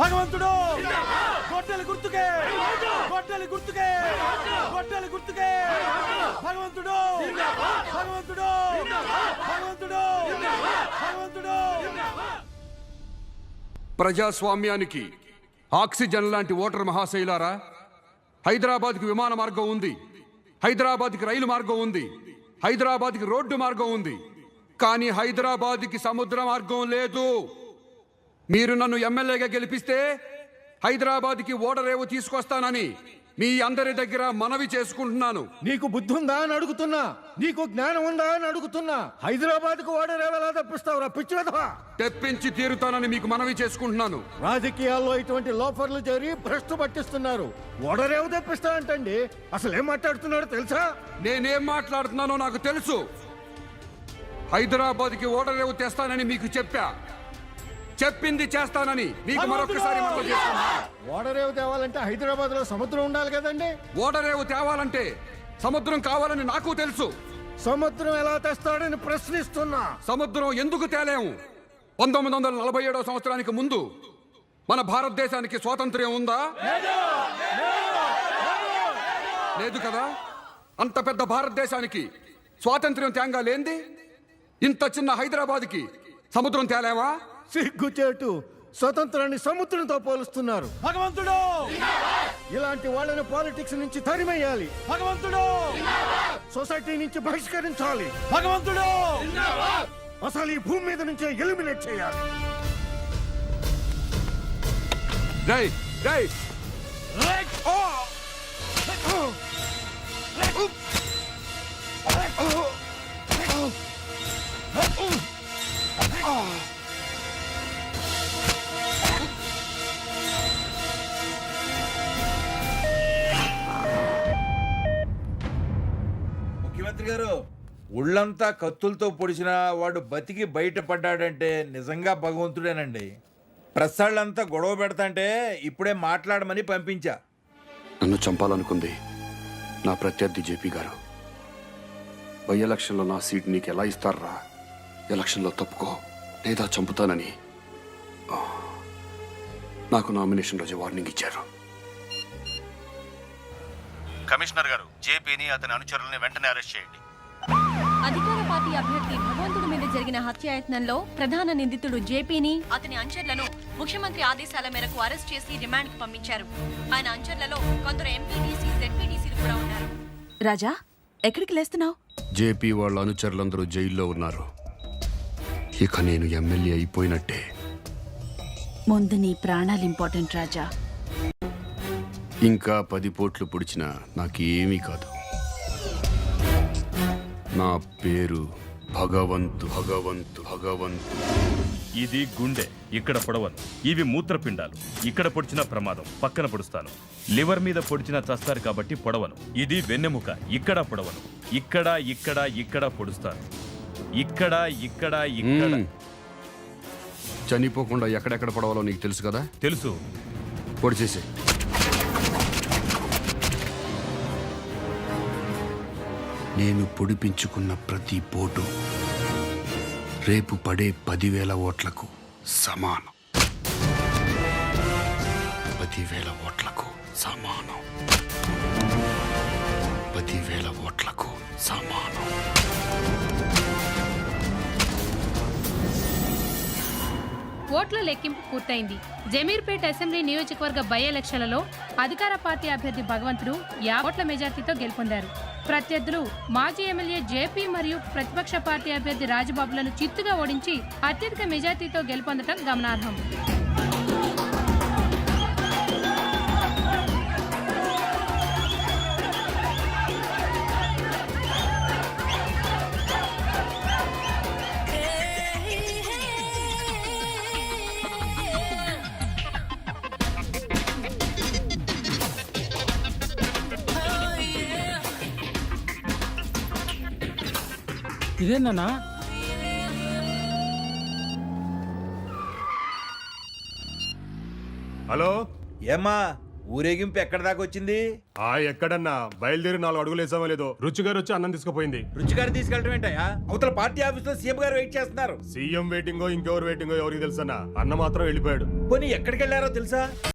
భగవంతుడు! గొడ్డలి గుర్తుకే! గొడ్డలి గుర్తుకే! గొడ్డలి గుర్తుకే! భగవంతుడు! భగవంతుడు! భగవంతుడు! భగవంతుడు! ప్రజాస్వామ్యానికి ఆక్సిజన్ లాంటి ఓటర్ మహాశైలారా హైదరాబాద్కి విమాన మార్గం ఉంది హైదరాబాద్కి రైలు మార్గం ఉంది హైదరాబాద్కి రోడ్డు మార్గం ఉంది. కానీ హైదరాబాద్కి సముద్ర మార్గం లేదు. మీరు నన్ను ఎమ్మెల్యేగా గెలిపిస్తే హైదరాబాద్కి ఓడరేవు తీసుకొస్తానని మీ అందరి దగ్గర మనవి చేసుకుంటున్నాను. నీకు బుద్ధి ఉందా అని అడుగుతున్నా. నీకు జ్ఞానం ఉందా అని అడుగుతున్నా. హైదరాబాద్కు ఓడరేవలా తప్పిస్తావురా? పిచ్చివదవా తెప్పించి తీరుతానని మీకు మనవి చేసుకుంటున్నాను. రాజకీయాల్లో ఇటువంటి లోఫర్లు చేరి భ్రష్టు పట్టిస్తున్నారు. ఓడరేవు తెప్పిస్తానంటండి అసలు ఏం మాట్లాడుతున్నాడో తెలుసా? నేనేం మాట్లాడుతున్నానో నాకు తెలుసు. హైదరాబాద్కి ఓడరేవు తెస్తానని మీకు చెప్పా. చెప్పింది చేస్తానని మీకు మరొకసారి మనవి చేస్తున్నా. ఓడరేవు తేవాలంటే హైదరాబాద్లో సముద్రం ఉండాలి కదండి. ఓడరేవు తేవాలంటే సముద్రం కావాలని నాకు తెలుసు. సముద్రం ఎలా తెస్తాడని ప్రశ్నిస్తున్నా. సముద్రం ఎందుకు తేలేము? పంతొమ్మిది వందల నలభై ఏడవ సంవత్సరానికి ముందు మన భారతదేశానికి స్వాతంత్ర్యం ఉందా? లేదు కదా? అంత పెద్ద భారతదేశానికి స్వాతంత్ర్యం తేంగా లేంది ఇంత చిన్న హైదరాబాద్కి సముద్రం తేలేమా? సిగ్గుచేటు స్వతంత్రాన్ని సముద్రంతో పోలుస్తున్నారు. భగవంతుడు! ఇలాంటి వాళ్ళని పాలిటిక్స్ నుంచి తరిమేయాలి. భగవంతుడు! సొసైటీ నుంచి బహిష్కరించాలి. భగవంతుడు! అసలు ఈ భూమి మీద నుంచే ఎలిమినేట్ చేయాలి. రై రై ముఖ్యమంత్రి గారు ఒళ్ళంతా కత్తులతో పొడిచిన వాడు బతికి బయటపడ్డాడంటే నిజంగా భగవంతుడేనండి. ప్రసాళ్ళంతా గొడవ పెడతాంటే ఇప్పుడే మాట్లాడమని పంపించా. నన్ను చంపాలనుకుంది నా ప్రత్యర్థి జేపీ గారు. బై ఎలక్షన్లో నా సీట్ నీకు ఎలా ఇస్తారా? ఎలక్షన్లో తప్పుకో లేదా చంపుతానని. నాకు నామినేషన్ రోజు వార్నింగ్ ఇచ్చారు. కమిషనర్ గారు జేపీని అతని అనుచరుల్ని వెంటనే అరెస్ట్ చేయండి. అధికార పార్టీ అభ్యర్థి భగవంతుడి మీద జరిగిన హత్యాయత్నంలో ప్రధాన నిందితుడు జేపీని అతని అంచర్లను ముఖ్యమంత్రి ఆదేశాల మేరకు అరెస్ట్ చేసి రిమాండ్ పంపించారు. ఆయన అంచర్లలో కొందరు ఎంపీటీసీ జెడ్పీటీసీలు కూడా ఉన్నారు. రాజా ఎక్కడికి లేస్తున్నావు? జేపీ వాళ్ళ అనుచరులందరూ జైల్లో ఉన్నారు. ఇక నేను ఎమ్మెల్యే అయిపోయినట్టే. ముందు నీ ప్రాణాలు ఇంపార్టెంట్ రాజా. ఇంకా పది పోట్లు పొడిచినా నాకేమీ కాదు. నా పేరు భగవంతు భగవంతు భగవంతు. ఇది గుండె ఇక్కడ పొడవను. ఇవి మూత్రపిండాలు. ఇక్కడ పొడిచిన ప్రమాదం పక్కన పొడుస్తాను. లివర్ మీద పొడిచిన చస్తారు కాబట్టి పొడవను. ఇది వెన్నెముక ఇక్కడ పొడవను. ఇక్కడ ఇక్కడ ఇక్కడ పొడుస్తాను. ఇక్కడ ఇక్కడ ఇక్కడ. మ్మ్. చనిపోకుండా ఎక్కడెక్కడ పడవాలో నీకు తెలుసు కదా? తెలుసు. పొడి నేను పొడిపించుకున్న ప్రతి పోటు రేపు పడే పదివేల ఓట్లకు సమానం. పదివేల ఓట్లకు సమానం. పదివేల ఓట్లకు సమానం. ఓట్ల లెక్కింపు పూర్తయింది. జమీర్పేట అసెంబ్లీ నియోజకవర్గ బై ఎలక్షన్లలో అధికార పార్టీ అభ్యర్థి భగవంతుడు యాభై ఓట్ల మెజార్టీతో గెలుపొందారు. ప్రత్యర్థులు మాజీ ఎమ్మెల్యే జేపీ మరియు ప్రతిపక్ష పార్టీ అభ్యర్థి రాజబాబులను చిత్తుగా ఓడించి అత్యధిక మెజార్టీతో గెలుపొందడం గమనార్హం. ఇదేనా హలో? ఏమ్మా ఊరేగింపు ఎక్కడి దాకా వచ్చింది? ఆ ఎక్కడన్నా? బయలుదేరి నాలుగు అడుగులు వేసామో లేదో. రుచిగారు వచ్చి అన్నం తీసుకుపోయింది. రుచిగారు తీసుకెళ్ళటం ఏంటయ్యా? అవతల పార్టీ ఆఫీస్లో సీఎం గారు వెయిట్ చేస్తున్నారు. సీఎం వెయిటింగో ఇంకెవరు వెయిటింగో ఎవరికి తెలుసన్నా? అన్న మాత్రం వెళ్ళిపోయాడు. పోనీ ఎక్కడికి వెళ్ళారో తెలుసా?